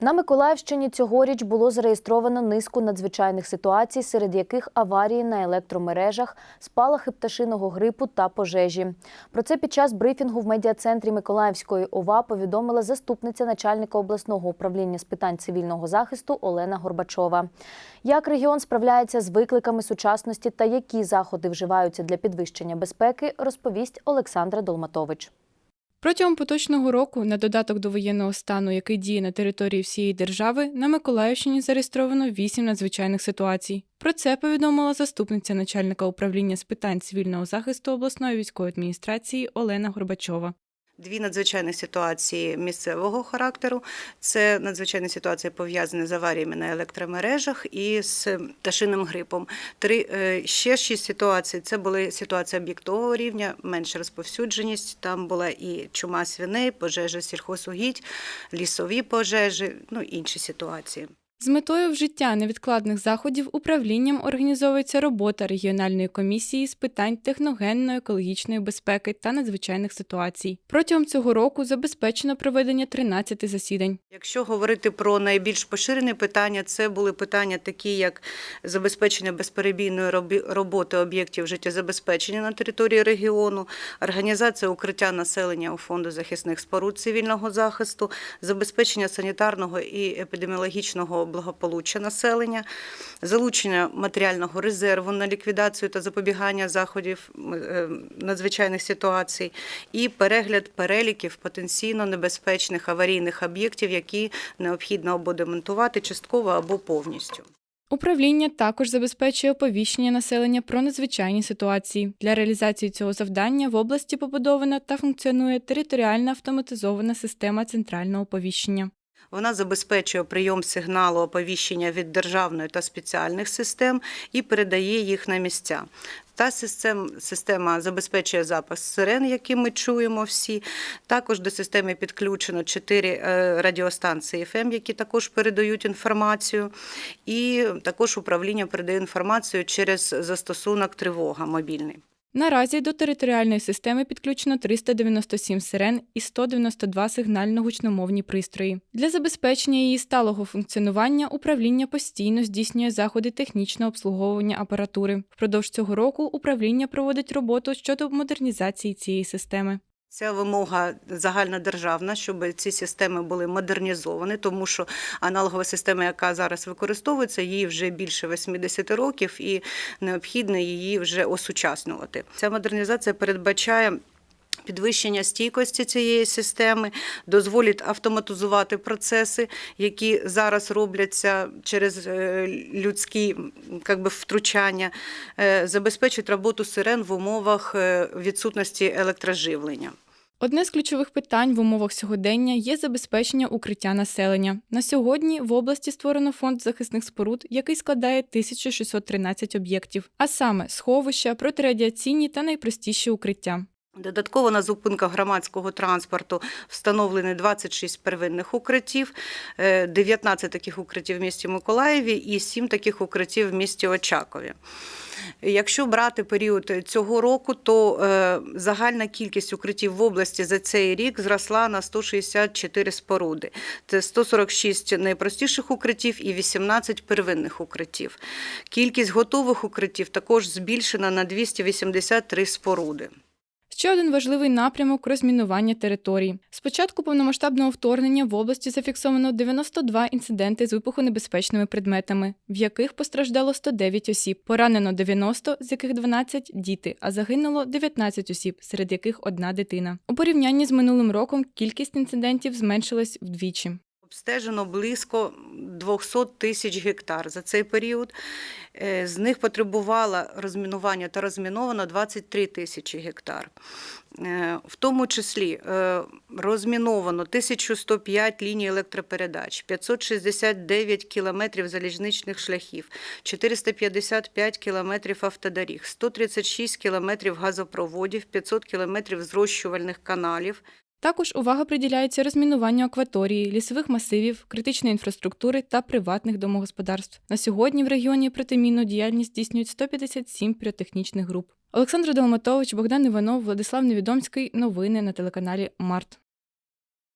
На Миколаївщині цьогоріч було зареєстровано низку надзвичайних ситуацій, серед яких аварії на електромережах, спалахи пташиного грипу та пожежі. Про це під час брифінгу в медіа-центрі Миколаївської ОВА повідомила заступниця начальника обласного управління з питань цивільного захисту Олена Горбачова. Як регіон справляється з викликами сучасності та які заходи вживаються для підвищення безпеки, розповість Олександра Долматович. Протягом поточного року, на додаток до воєнного стану, який діє на території всієї держави, на Миколаївщині зареєстровано вісім надзвичайних ситуацій. Про це повідомила заступниця начальника управління з питань цивільного захисту обласної військової адміністрації Олена Горбачова. Дві надзвичайні ситуації місцевого характеру. Це надзвичайні ситуації пов'язані з аваріями на електромережах і з пташиним грипом. Три е, ще шість ситуацій. Це були ситуації об'єктового рівня, менша розповсюдженість. Там була і чума свиней, пожежа сільхозугідь, лісові пожежі, ну інші ситуації. З метою вжиття невідкладних заходів управлінням організовується робота регіональної комісії з питань техногенної екологічної безпеки та надзвичайних ситуацій. Протягом цього року забезпечено проведення 13 засідань. Якщо говорити про найбільш поширені питання, це були питання такі, як забезпечення безперебійної роботи об'єктів життєзабезпечення на території регіону, організація укриття населення у фонду захисних споруд цивільного захисту, забезпечення санітарного і епідеміологічного благополуччя населення, залучення матеріального резерву на ліквідацію та запобігання заходів е, надзвичайних ситуацій, і перегляд переліків потенційно небезпечних аварійних об'єктів, які необхідно або демонтувати частково або повністю. Управління також забезпечує оповіщення населення про надзвичайні ситуації. Для реалізації цього завдання в області побудована та функціонує територіальна автоматизована система центрального оповіщення. Вона забезпечує прийом сигналу оповіщення від державної та спеціальних систем і передає їх на місця. Та систем, система забезпечує запис сирен, які ми чуємо всі. Також до системи підключено чотири е, радіостанції FM, які також передають інформацію. І також управління передає інформацію через застосунок тривога мобільний. Наразі до територіальної системи підключено 397 сирен і 192 сигнально-гучномовні пристрої. Для забезпечення її сталого функціонування управління постійно здійснює заходи технічного обслуговування апаратури. Впродовж цього року управління проводить роботу щодо модернізації цієї системи. Ця вимога загальнодержавна, щоб ці системи були модернізовані, тому що аналогова система, яка зараз використовується, їй вже більше 80 років, і необхідно її вже осучаснювати. Ця модернізація передбачає. Підвищення стійкості цієї системи дозволить автоматизувати процеси, які зараз робляться через е, людські как би, втручання, е, забезпечить роботу сирен в умовах е, відсутності електроживлення. Одне з ключових питань в умовах сьогодення є забезпечення укриття населення. На сьогодні в області створено фонд захисних споруд, який складає 1613 об'єктів, а саме сховища, протирадіаційні та найпростіші укриття. Додатково на зупинках громадського транспорту встановлені 26 первинних укриттів, е, 19 таких укриттів в місті Миколаєві і 7 таких укриттів в місті Очакові. Якщо брати період цього року, то е, загальна кількість укриттів в області за цей рік зросла на 164 споруди. Це 146 найпростіших укриттів і 18 первинних укриттів. Кількість готових укриттів також збільшена на 283 споруди. Ще один важливий напрямок розмінування територій. З початку повномасштабного вторгнення в області зафіксовано 92 інциденти з вибухонебезпечними предметами, в яких постраждало 109 осіб, поранено 90, з яких 12 – діти, а загинуло 19 осіб, серед яких одна дитина. У порівнянні з минулим роком кількість інцидентів зменшилась вдвічі. Обстежено близько 200 тисяч гектар за цей період. Е, З них потребувало розмінування та розміновано 23 тисячі гектар. Е, В тому числі е, розміновано 1105 ліній електропередач, 569 кілометрів залізничних шляхів, 455 кілометрів автодоріг, 136 кілометрів газопроводів, 500 кілометрів зрощувальних каналів, Також увага приділяється розмінуванню акваторії, лісових масивів, критичної інфраструктури та приватних домогосподарств. На сьогодні в регіоні протимінну діяльність здійснюють 157 піротехнічних груп. Олександр Долматович, Богдан Іванов, Владислав Невідомський. Новини на телеканалі Март.